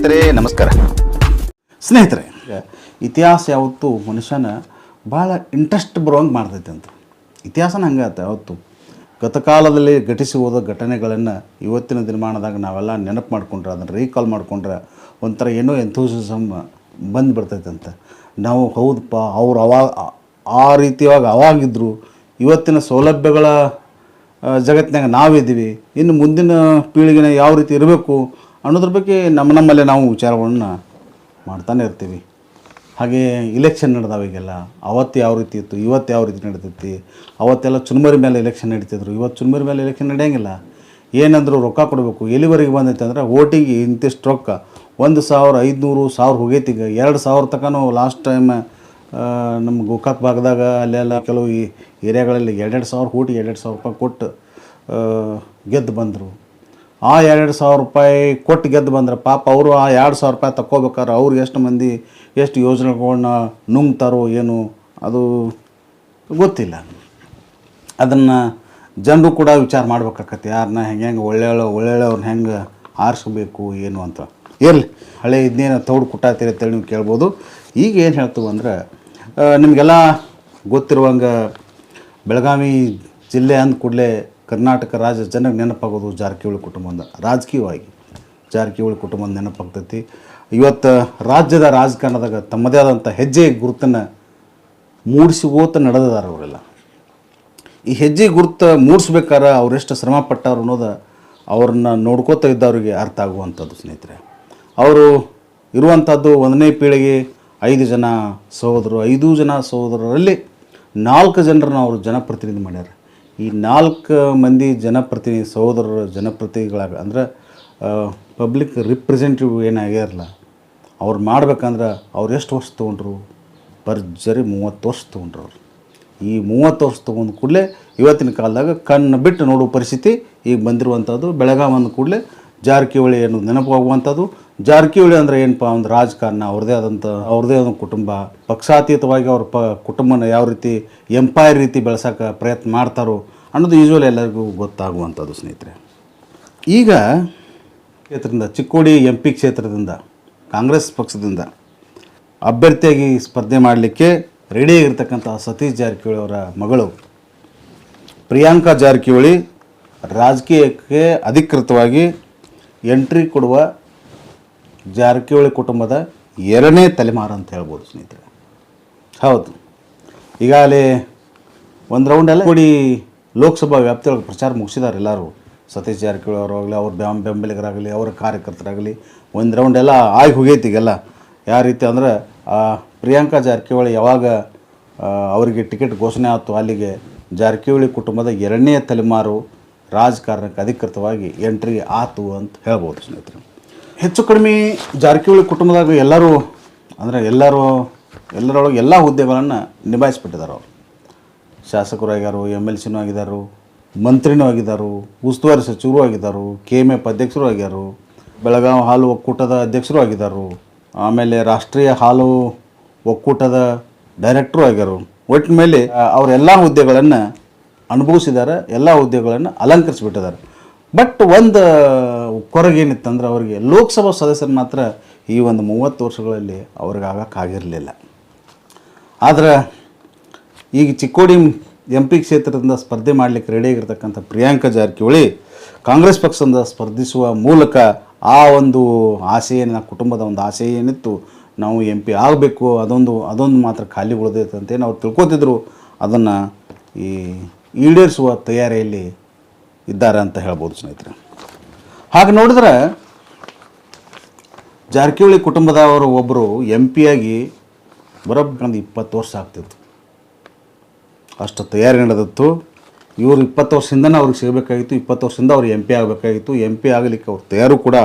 ಸ್ನೇಹಿತರೆ ನಮಸ್ಕಾರ. ಸ್ನೇಹಿತರೆ ಇತಿಹಾಸ ಯಾವತ್ತು ಮನುಷ್ಯನ ಭಾಳ ಇಂಟ್ರೆಸ್ಟ್ ಬರುವಂಗೆ ಮಾಡ್ತೈತೆ ಅಂತ. ಇತಿಹಾಸನ ಹಂಗೆ ಆತ ಯಾವತ್ತು? ಗತಕಾಲದಲ್ಲಿ ಘಟಿಸಿ ಹೋದ ಘಟನೆಗಳನ್ನು ಇವತ್ತಿನ ದಿನಮಾನದಾಗ ನಾವೆಲ್ಲ ನೆನಪು ಮಾಡ್ಕೊಂಡ್ರೆ ಅದನ್ನು ರೀಕಾಲ್ ಮಾಡ್ಕೊಂಡ್ರೆ ಒಂಥರ ಏನೋ ಎಂಥೂಸಿಸಮ್ ಬಂದು ಬಿಡ್ತೈತೆ ಅಂತ. ನಾವು ಹೌದಪ್ಪ ಅವ್ರು ಅವಾಗ ಆ ರೀತಿಯಾಗಿ ಅವಾಗಿದ್ದರು ಇವತ್ತಿನ ಸೌಲಭ್ಯಗಳ ಜಗತ್ತಿನಾಗ ನಾವಿದ್ದೀವಿ ಇನ್ನು ಮುಂದಿನ ಪೀಳಿಗೆನ ಯಾವ ರೀತಿ ಇರಬೇಕು ಅನ್ನೋದ್ರ ಬಗ್ಗೆ ನಮ್ಮ ನಮ್ಮಲ್ಲೇ ನಾವು ವಿಚಾರಗಳನ್ನ ಮಾಡ್ತಾನೆ ಇರ್ತೀವಿ. ಹಾಗೆ ಇಲೆಕ್ಷನ್ ನಡೆದಾವ ಈಗೆಲ್ಲ. ಅವತ್ತು ಯಾವ ರೀತಿ ಇತ್ತು? ಇವತ್ತು ಯಾವ ರೀತಿ ನಡೀತೈತಿ? ಅವತ್ತೆಲ್ಲ ಚುನ್ಮರಿ ಮೇಲೆ ಎಲೆಕ್ಷನ್ ನಡೀತಿದ್ರು. ಇವತ್ತು ಚುನ್ಮರಿ ಮೇಲೆ ಇಲೆಕ್ಷನ್ ನಡೆಯಂಗಿಲ್ಲ. ಏನಂದ್ರು ರೊಕ್ಕ ಕೊಡಬೇಕು. ಎಲ್ಲಿವರೆಗೆ ಬಂದೈತೆ ಅಂದ್ರೆ ಓಟಿಗೆ ಇಂತಿಷ್ಟು ರೊಕ್ಕ. ಒಂದು ಸಾವಿರ, ಐದುನೂರು, ಸಾವಿರ ಹೋಗೈತಿ ಈಗ. ಎರಡು ಸಾವಿರ ತನಕನೂ ಲಾಸ್ಟ್ ಟೈಮ್ ನಮ್ಮ ಗೋಕಾಕ್ ಭಾಗದಾಗ ಅಲ್ಲೆಲ್ಲ ಕೆಲವು ಈ ಏರಿಯಾಗಳಲ್ಲಿ ಎರಡೆರಡು ಸಾವಿರ ಕೋಟಿ ಎರಡೆರಡು ಸಾವಿರ ರೂಪಾಯಿ ಕೊಟ್ಟು ಗೆದ್ದು ಬಂದರು. ಆ ಎರಡು ಸಾವಿರ ರೂಪಾಯಿ ಕೊಟ್ಟು ಗೆದ್ದು ಬಂದ್ರೆ ಪಾಪ ಅವರು ಆ ಎರಡು ಸಾವಿರ ರೂಪಾಯಿ ತಗೋಬೇಕಾದ್ರೆ ಅವ್ರಿಗೆ ಎಷ್ಟು ಮಂದಿ, ಎಷ್ಟು ಯೋಜನೆಗಳನ್ನ ನುಂಗ್ತಾರೋ ಏನು, ಅದು ಗೊತ್ತಿಲ್ಲ. ಅದನ್ನು ಜನರು ಕೂಡ ವಿಚಾರ ಮಾಡ್ಬೇಕಾಕತ್ತೆ ಯಾರನ್ನ ಹೆಂಗೆ ಹೆಂಗೆ ಒಳ್ಳೆ ಒಳ್ಳೆಯವ್ರನ್ನ ಹೆಂಗೆ ಆರಿಸ್ಬೇಕು, ಏನು ಅಂತ. ಇರಲಿ, ಹಳೆ ಇದನ್ನೇನು ತೌಡು ಕುಟ್ಟಾತೀರಿ ಅಂತೇಳಿ ನೀವು ಕೇಳ್ಬೋದು. ಈಗ ಏನು ಹೇಳ್ತೀವಿ ಅಂದ್ರೆ ನಿಮಗೆಲ್ಲ ಗೊತ್ತಿರುವಂಗೆ ಬೆಳಗಾವಿ ಜಿಲ್ಲೆ ಅಂದ ಕೂಡಲೇ ಕರ್ನಾಟಕ ರಾಜ್ಯ ಜನಕ್ಕೆ ನೆನಪಾಗೋದು ಜಾರಕಿಹೊಳಿ ಕುಟುಂಬದ ರಾಜಕೀಯವಾಗಿ ಜಾರಕಿಹೊಳಿ ಕುಟುಂಬದ ನೆನಪಾಗ್ತೈತಿ. ಇವತ್ತು ರಾಜ್ಯದ ರಾಜಕಾರಣದಾಗ ತಮ್ಮದೇ ಆದಂಥ ಹೆಜ್ಜೆ, ಗುರುತನ್ನು ಮೂಡಿಸಿ ಹೋತ ನಡೆದಾರ ಅವರೆಲ್ಲ. ಈ ಹೆಜ್ಜೆ, ಗುರುತು ಮೂಡಿಸ್ಬೇಕಾದ್ರೆ ಅವರೆಷ್ಟು ಶ್ರಮ ಪಟ್ಟವ್ರು ಅನ್ನೋದು ಅವ್ರನ್ನ ನೋಡ್ಕೋತಾ ಇದ್ದವ್ರಿಗೆ ಅರ್ಥ ಆಗುವಂಥದ್ದು ಸ್ನೇಹಿತರೆ. ಅವರು ಇರುವಂಥದ್ದು ಒಂದನೇ ಪೀಳಿಗೆ ಐದು ಜನ ಸಹೋದರು ಐದು ಜನ ಸಹೋದರರಲ್ಲಿ ನಾಲ್ಕು ಜನರನ್ನ ಅವರು ಜನಪ್ರತಿನಿಧಿ ಮಾಡ್ಯಾರ. ಈ ನಾಲ್ಕು ಮಂದಿ ಜನಪ್ರತಿನಿಧಿ, ಸಹೋದರರ ಜನಪ್ರತಿನಿಧಿಗಳಾಗ ಅಂದ್ರೆ ಪಬ್ಲಿಕ್ ರಿಪ್ರೆಸೆಂಟೇಟಿವ್ ಏನಾಗ್ಯಾರಲ್ಲ, ಅವ್ರು ಮಾಡ್ಬೇಕಂದ್ರೆ ಅವ್ರು ಎಷ್ಟು ವರ್ಷ ತೊಗೊಂಡ್ರು? ಭರ್ಜರಿ ಮೂವತ್ತು ವರ್ಷ ತೊಗೊಂಡ್ರು ಅವ್ರು. ಈ ಮೂವತ್ತು ವರ್ಷ ತೊಗೊಂಡು ಕೂಡಲೇ ಇವತ್ತಿನ ಕಾಲದಾಗ ಕಣ್ಣು ಬಿಟ್ಟು ನೋಡುವ ಪರಿಸ್ಥಿತಿ ಈಗ ಬಂದಿರುವಂಥದ್ದು. ಬೆಳಗಾವಿ ಅಂದ ಕೂಡಲೇ ಜಾರಕಿಹೊಳಿ ಅನ್ನೋದು ನೆನಪಾಗುವಂಥದ್ದು. ಜಾರಕಿಹೊಳಿ ಅಂದರೆ ಏನಪ್ಪ ಒಂದು ರಾಜಕಾರಣ, ಅವ್ರದೇ ಆದಂಥ ಅವ್ರದೇ ಆದ ಕುಟುಂಬ. ಪಕ್ಷಾತೀತವಾಗಿ ಅವ್ರ ಪ, ಕುಟುಂಬನ ಯಾವ ರೀತಿ ಎಂಪೈರ್ ರೀತಿ ಬೆಳೆಸೋಕೆ ಪ್ರಯತ್ನ ಮಾಡ್ತಾರೋ ಅನ್ನೋದು ಯೂಶ್ವಲಿ ಎಲ್ಲರಿಗೂ ಗೊತ್ತಾಗುವಂಥದ್ದು ಸ್ನೇಹಿತರೆ. ಈಗ ಕ್ಷೇತ್ರದಿಂದ, ಚಿಕ್ಕೋಡಿ ಎಂ ಪಿ ಕ್ಷೇತ್ರದಿಂದ, ಕಾಂಗ್ರೆಸ್ ಪಕ್ಷದಿಂದ ಅಭ್ಯರ್ಥಿಯಾಗಿ ಸ್ಪರ್ಧೆ ಮಾಡಲಿಕ್ಕೆ ರೆಡಿ ಆಗಿರ್ತಕ್ಕಂಥ ಸತೀಶ್ ಜಾರಕಿಹೊಳಿ ಅವರ ಮಗಳು ಪ್ರಿಯಾಂಕಾ ಜಾರಕಿಹೊಳಿ ರಾಜಕೀಯಕ್ಕೆ ಅಧಿಕೃತವಾಗಿ ಎಂಟ್ರಿ ಕೊಡುವ ಜಾರಕಿಹೊಳಿ ಕುಟುಂಬದ ಎರಡನೇ ತಲೆಮಾರು ಅಂತ ಹೇಳ್ಬೋದು ಸ್ನೇಹಿತರೆ. ಹೌದು. ಈಗಾಗಲೇ ಒಂದು ರೌಂಡ್ ಎಲ್ಲ ಕೂಡಿ ಲೋಕಸಭಾ ವ್ಯಾಪ್ತಿಯೊಳಗೆ ಪ್ರಚಾರ ಮುಗಿಸಿದ್ದಾರೆ ಎಲ್ಲರೂ. ಸತೀಶ್ ಜಾರಕಿಹೊಳಿ ಅವರಾಗಲಿ ಅವ್ರ ಬೆಂ, ಬೆಂಬಲಿಗರಾಗಲಿ, ಅವರ ಕಾರ್ಯಕರ್ತರಾಗಲಿ, ಒಂದು ರೌಂಡ್ ಎಲ್ಲ ಆಗಿ ಹೋಗೈತಿ ಈಗೆಲ್ಲ. ಯಾವ ರೀತಿ ಅಂದ್ರೆ ಪ್ರಿಯಾಂಕಾ ಜಾರಕಿಹೊಳಿ ಯಾವಾಗ ಅವರಿಗೆ ಟಿಕೆಟ್ ಘೋಷಣೆ ಆಯಿತು ಅಲ್ಲಿಗೆ ಜಾರಕಿಹೊಳಿ ಕುಟುಂಬದ ಎರಡನೇ ತಲೆಮಾರು ರಾಜಕಾರಣಕ್ಕೆ ಅಧಿಕೃತವಾಗಿ ಎಂಟ್ರಿ ಆತು ಅಂತ ಹೇಳ್ಬೋದು ಸ್ನೇಹಿತರೆ. ಹೆಚ್ಚು ಕಡಿಮೆ ಜಾರಕಿಹೊಳಿ ಕುಟುಂಬದಾಗ ಎಲ್ಲರೂ, ಅಂದರೆ ಎಲ್ಲರೂ, ಎಲ್ಲರೊಳಗೆ ಎಲ್ಲ ಹುದ್ದೆಗಳನ್ನು ನಿಭಾಯಿಸ್ಬಿಟ್ಟಿದ್ದಾರೆ ಅವರು. ಶಾಸಕರು ಆಗ್ಯಾರು ಎಂ ಎಲ್ ಸಿನೂ ಆಗಿದ್ದಾರೆ, ಮಂತ್ರಿನೂ ಆಗಿದ್ದಾರೆ, ಉಸ್ತುವಾರಿ ಸಚಿವರು ಆಗಿದ್ದಾರೆ, ಕೆ ಎಂ ಎಫ್ ಅಧ್ಯಕ್ಷರು ಆಗ್ಯಾರು ಬೆಳಗಾವಿ ಹಾಲು ಒಕ್ಕೂಟದ ಅಧ್ಯಕ್ಷರು ಆಗಿದ್ದಾರೆ, ಆಮೇಲೆ ರಾಷ್ಟ್ರೀಯ ಹಾಲು ಒಕ್ಕೂಟದ ಡೈರೆಕ್ಟ್ರು ಆಗ್ಯಾರು ಒಟ್ಟಿನ ಮೇಲೆ ಅವರೆಲ್ಲ ಹುದ್ದೆಗಳನ್ನು ಅನುಭವಿಸಿದ್ದಾರೆ, ಎಲ್ಲ ಹುದ್ದೆಗಳನ್ನು ಅಲಂಕರಿಸಿಬಿಟ್ಟಿದ್ದಾರೆ. ಬಟ್ ಒಂದು ಕೊರಗೇನಿತ್ತಂದ್ರೆ ಅವರಿಗೆ ಲೋಕಸಭಾ ಸದಸ್ಯರು ಮಾತ್ರ ಈ ಒಂದು ಮೂವತ್ತು ವರ್ಷಗಳಲ್ಲಿ ಅವ್ರಿಗಾಗಕ್ಕಾಗಿರಲಿಲ್ಲ ಆದರೆ ಈಗ ಚಿಕ್ಕೋಡಿ ಎಂ ಪಿ ಕ್ಷೇತ್ರದಿಂದ ಸ್ಪರ್ಧೆ ಮಾಡಲಿಕ್ಕೆ ರೆಡಿಯಾಗಿರ್ತಕ್ಕಂಥ ಪ್ರಿಯಾಂಕಾ ಜಾರಕಿಹೊಳಿ ಕಾಂಗ್ರೆಸ್ ಪಕ್ಷದಿಂದ ಸ್ಪರ್ಧಿಸುವ ಮೂಲಕ ಆ ಒಂದು ಆಸೆ ಏನಿನ ಕುಟುಂಬದ ಒಂದು ಆಸೆ ಏನಿತ್ತು, ನಾವು ಎಂ ಪಿ ಆಗಬೇಕು, ಅದೊಂದು ಅದೊಂದು ಮಾತ್ರ ಖಾಲಿ ಉಳಿದೈತೆ ಅಂತೇನು ಅವ್ರು ತಿಳ್ಕೊತಿದ್ರು. ಅದನ್ನು ಈ ಈಡೇರಿಸುವ ತಯಾರಿಯಲ್ಲಿ ಇದ್ದಾರೆ ಅಂತ ಹೇಳ್ಬೋದು ಸ್ನೇಹಿತರೆ. ಹಾಗೆ ನೋಡಿದ್ರೆ ಜಾರಕಿಹೊಳಿ ಕುಟುಂಬದವರು ಒಬ್ಬರು ಎಂ ಪಿಯಾಗಿ ಬರೋಬ್ಬರಿ ಒಂದು ಇಪ್ಪತ್ತು ವರ್ಷ ಆಗ್ತಿತ್ತು. ಅಷ್ಟು ತಯಾರಿ ನಡೆದಿತ್ತು. ಇವರು ಇಪ್ಪತ್ತು ವರ್ಷದಿಂದನೇ ಅವ್ರಿಗೆ ಸಿಗಬೇಕಾಗಿತ್ತು. ಇಪ್ಪತ್ತು ವರ್ಷದಿಂದ ಅವ್ರು ಎಂ ಪಿ ಆಗಬೇಕಾಗಿತ್ತು. ಎಂ ಪಿ ಆಗಲಿಕ್ಕೆ ಅವ್ರು ತಯಾರು ಕೂಡ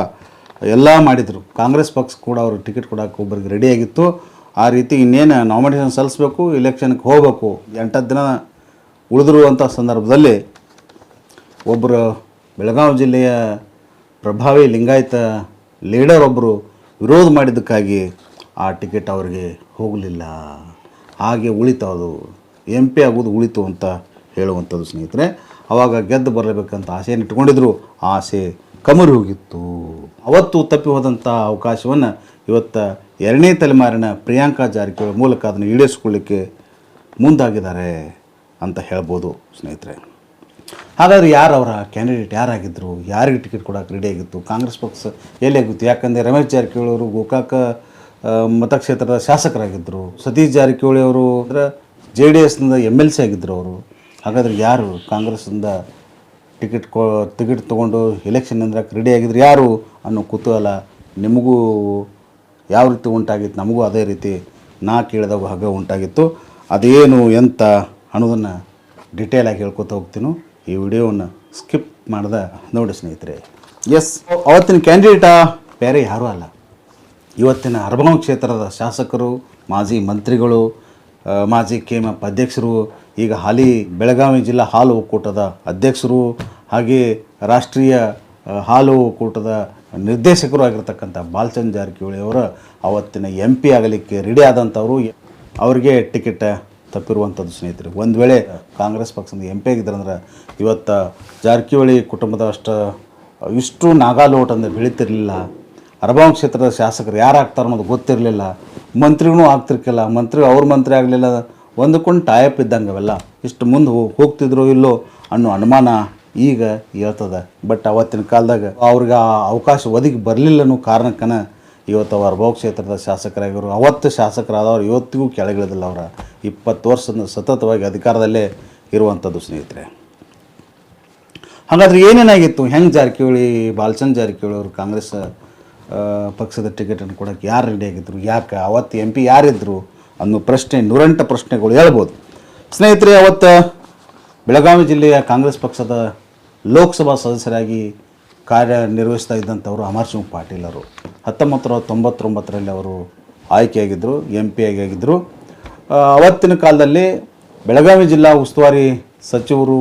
ಎಲ್ಲ ಮಾಡಿದರು. ಕಾಂಗ್ರೆಸ್ ಪಕ್ಷ ಕೂಡ ಅವ್ರಿಗೆ ಟಿಕೆಟ್ ಕೊಡೋಕೆ ಒಬ್ಬರಿಗೆ ರೆಡಿಯಾಗಿತ್ತು ಆ ರೀತಿ ಇನ್ನೇನು ನಾಮಿನೇಷನ್ ಸಲ್ಲಿಸ್ಬೇಕು ಇಲೆಕ್ಷನ್ಗೆ ಹೋಗಬೇಕು, ಎಂಟತ್ತು ದಿನ ಉಳಿದಿರುವಂಥ ಸಂದರ್ಭದಲ್ಲಿ ಒಬ್ಬರು ಬೆಳಗಾವಿ ಜಿಲ್ಲೆಯ ಪ್ರಭಾವಿ ಲಿಂಗಾಯತ ಲೀಡರ್ ಒಬ್ಬರು ವಿರೋಧ ಮಾಡಿದ್ದಕ್ಕಾಗಿ ಆ ಟಿಕೆಟ್ ಅವರಿಗೆ ಹೋಗಲಿಲ್ಲ. ಹಾಗೆ ಉಳಿತು ಅದು. ಎಂ ಪಿ ಆಗೋದು ಉಳಿತು ಅಂತ ಹೇಳುವಂಥದ್ದು ಸ್ನೇಹಿತರೆ. ಆವಾಗ ಗೆದ್ದು ಬರಲೇಬೇಕಂತ ಆಸೆಯನ್ನು ಇಟ್ಕೊಂಡಿದ್ರು ಆಸೆ ಕಮರಿ ಹೋಗಿತ್ತು. ಅವತ್ತು ತಪ್ಪಿ ಹೋದಂಥ ಅವಕಾಶವನ್ನು ಇವತ್ತು ಎರಡನೇ ತಲೆಮಾರಿನ ಪ್ರಿಯಾಂಕಾ ಜಾರಕಿಹೊಳಿ ಮೂಲಕ ಅದನ್ನು ಈಡೇರಿಸ್ಕೊಳ್ಳಿಕ್ಕೆ ಮುಂದಾಗಿದ್ದಾರೆ ಅಂತ ಹೇಳ್ಬೋದು ಸ್ನೇಹಿತರೆ. ಹಾಗಾದ್ರೆ ಯಾರು ಅವರ ಕ್ಯಾಂಡಿಡೇಟ್ ಯಾರಾಗಿದ್ದರು ಯಾರಿಗೆ ಟಿಕೆಟ್ ಕೊಡೋಕೆ ರೆಡಿ ಆಗಿತ್ತು? ಕಾಂಗ್ರೆಸ್ ಪಕ್ಷ ಎಲ್ಲಿ ಆಗಿತ್ತು? ಯಾಕಂದರೆ ರಮೇಶ್ ಜಾರಕಿಹೊಳಿ ಅವರು ಗೋಕಾಕ ಮತಕ್ಷೇತ್ರದ ಶಾಸಕರಾಗಿದ್ದರು ಸತೀಶ್ ಜಾರಕಿಹೊಳಿ ಅವರು ಅಂದರೆ ಜೆ ಡಿ ಎಸ್ನಿಂದ ಎಂ ಎಲ್ ಸಿ ಆಗಿದ್ದರು ಅವರು. ಹಾಗಾದ್ರೆ ಯಾರು ಕಾಂಗ್ರೆಸ್ನಿಂದ ಟಿಕೆಟ್ ಕೊ ಟಿಕೆಟ್ ತೊಗೊಂಡು ಎಲೆಕ್ಷನ್ ಅಂದ್ರೆ ರೆಡಿ ಆಗಿದ್ರು? ಯಾರು ಅನ್ನೋ ಕುತೂಹಲ ನಿಮಗೂ ಯಾವ ರೀತಿ ಉಂಟಾಗಿತ್ತು? ನಮಗೂ ಅದೇ ರೀತಿ ನಾ ಕೇಳಿದಾಗ ಹಾಗೆ ಉಂಟಾಗಿತ್ತು. ಅದೇನು ಎಂತ ಅನ್ನೋದನ್ನು ಡಿಟೇಲ್ ಆಗಿ ಹೇಳ್ಕೊತ ಹೋಗ್ತೀನಿ. ಈ ವಿಡಿಯೋವನ್ನು ಸ್ಕಿಪ್ ಮಾಡ್ದೆ. ನೋಡಿ ಸ್ನೇಹಿತರೆ. ಎಸ್ ಅವತ್ತಿನ ಕ್ಯಾಂಡಿಡೇಟಾ ಬೇರೆ ಯಾರೂ ಅಲ್ಲ. ಇವತ್ತಿನ ಅರಬಾಂಗ್ ಕ್ಷೇತ್ರದ ಶಾಸಕರು, ಮಾಜಿ ಮಂತ್ರಿಗಳು ಮಾಜಿ ಕೆ ಎಂ ಎಫ್ ಅಧ್ಯಕ್ಷರು, ಈಗ ಹಾಲಿ ಬೆಳಗಾವಿ ಜಿಲ್ಲಾ ಹಾಲು ಒಕ್ಕೂಟದ ಅಧ್ಯಕ್ಷರು, ಹಾಗೆ ರಾಷ್ಟ್ರೀಯ ಹಾಲು ಒಕ್ಕೂಟದ ನಿರ್ದೇಶಕರು ಆಗಿರ್ತಕ್ಕಂಥ ಬಾಲ್ಚಂದ್ರ ಜಾರಕಿಹೊಳಿ ಅವರು ಅವತ್ತಿನ ಎಂ ಪಿ ಆಗಲಿಕ್ಕೆ ರೆಡಿ ಆದಂಥವರು. ಅವರಿಗೆ ಟಿಕೆಟ್ ತಪ್ಪಿರುವಂಥದ್ದು ಸ್ನೇಹಿತರೆ. ಒಂದು ವೇಳೆ ಕಾಂಗ್ರೆಸ್ ಪಕ್ಷದ ಎಂ ಪಿ ಆಗಿದ್ರಂದ್ರೆ ಇವತ್ತು ಜಾರಕಿಹೊಳಿ ಕುಟುಂಬದ ಅಷ್ಟು ಇಷ್ಟು ನಾಗಾಲೋಟ್ ಅಂದರೆ ಬೆಳೀತಿರ್ಲಿಲ್ಲ. ಅರಬಾಂ ಕ್ಷೇತ್ರದ ಶಾಸಕರು ಯಾರು ಆಗ್ತಾರೆ ಅನ್ನೋದು ಗೊತ್ತಿರಲಿಲ್ಲ. ಮಂತ್ರಿಗೂ ಆಗ್ತಿರ್ಕಿಲ್ಲ. ಮಂತ್ರಿ ಅವ್ರ ಮಂತ್ರಿ ಆಗಲಿಲ್ಲ. ಒಂದಕ್ಕೊಂದು ಟಾಯಪ್ ಇದ್ದಂಗೆ ಅವೆಲ್ಲ. ಇಷ್ಟು ಮುಂದೆ ಹೋಗ್ತಿದ್ರು ಇಲ್ಲೋ ಅನ್ನೋ ಅನುಮಾನ ಈಗ ಹೇಳ್ತದೆ. ಬಟ್ ಅವತ್ತಿನ ಕಾಲದಾಗ ಅವ್ರಿಗೆ ಆ ಅವಕಾಶ ಒದಗಿ ಬರಲಿಲ್ಲ ಅನ್ನೋ ಕಾರಣಕ್ಕನ ಇವತ್ತು ಅರಬಾವ್ ಕ್ಷೇತ್ರದ ಶಾಸಕರಾಗಿರು ಅವತ್ತು ಶಾಸಕರಾದವ್ರು ಇವತ್ತಿಗೂ ಕೆಳಗಿಳಿದಿಲ್ಲ ಅವರ. ಇಪ್ಪತ್ತು ವರ್ಷದ ಸತತವಾಗಿ ಅಧಿಕಾರದಲ್ಲೇ ಇರುವಂಥದ್ದು ಸ್ನೇಹಿತರೆ. ಹಾಗಾದ್ರೆ ಏನೇನಾಗಿತ್ತು? ಹೆಂಗೆ ಜಾರಕಿಹೊಳಿ ಬಾಲಚಂದ್ ಜಾರಕಿಹೊಳಿ ಅವರು ಕಾಂಗ್ರೆಸ್ ಪಕ್ಷದ ಟಿಕೆಟನ್ನು ಕೊಡೋಕ್ಕೆ ಯಾರು ರೆಡಿ ಆಗಿದ್ರು? ಯಾಕೆ? ಅವತ್ತು ಎಂ ಪಿ ಯಾರಿದ್ದರು ಅನ್ನೋ ಪ್ರಶ್ನೆ, ನೂರೆಂಟು ಪ್ರಶ್ನೆಗಳು ಹೇಳ್ಬೋದು. ಸ್ನೇಹಿತರೆ, ಅವತ್ತು ಬೆಳಗಾವಿ ಜಿಲ್ಲೆಯ ಕಾಂಗ್ರೆಸ್ ಪಕ್ಷದ ಲೋಕಸಭಾ ಸದಸ್ಯರಾಗಿ ಕಾರ್ಯನಿರ್ವಹಿಸ್ತಾ ಇದ್ದಂಥವರು ಅಮರ್ ಸಿಂಗ್ ಪಾಟೀಲ್ ಅವರು. ಹತ್ತೊಂಬತ್ತು ನೂರ ತೊಂಬತ್ತೊಂಬತ್ತರಲ್ಲಿ ಅವರು ಆಯ್ಕೆಯಾಗಿದ್ದರು ಎಂ ಪಿ ಆಗಿ ಆಗಿದ್ದರು ಅವತ್ತಿನ ಕಾಲದಲ್ಲಿ ಬೆಳಗಾವಿ ಜಿಲ್ಲಾ ಉಸ್ತುವಾರಿ ಸಚಿವರು,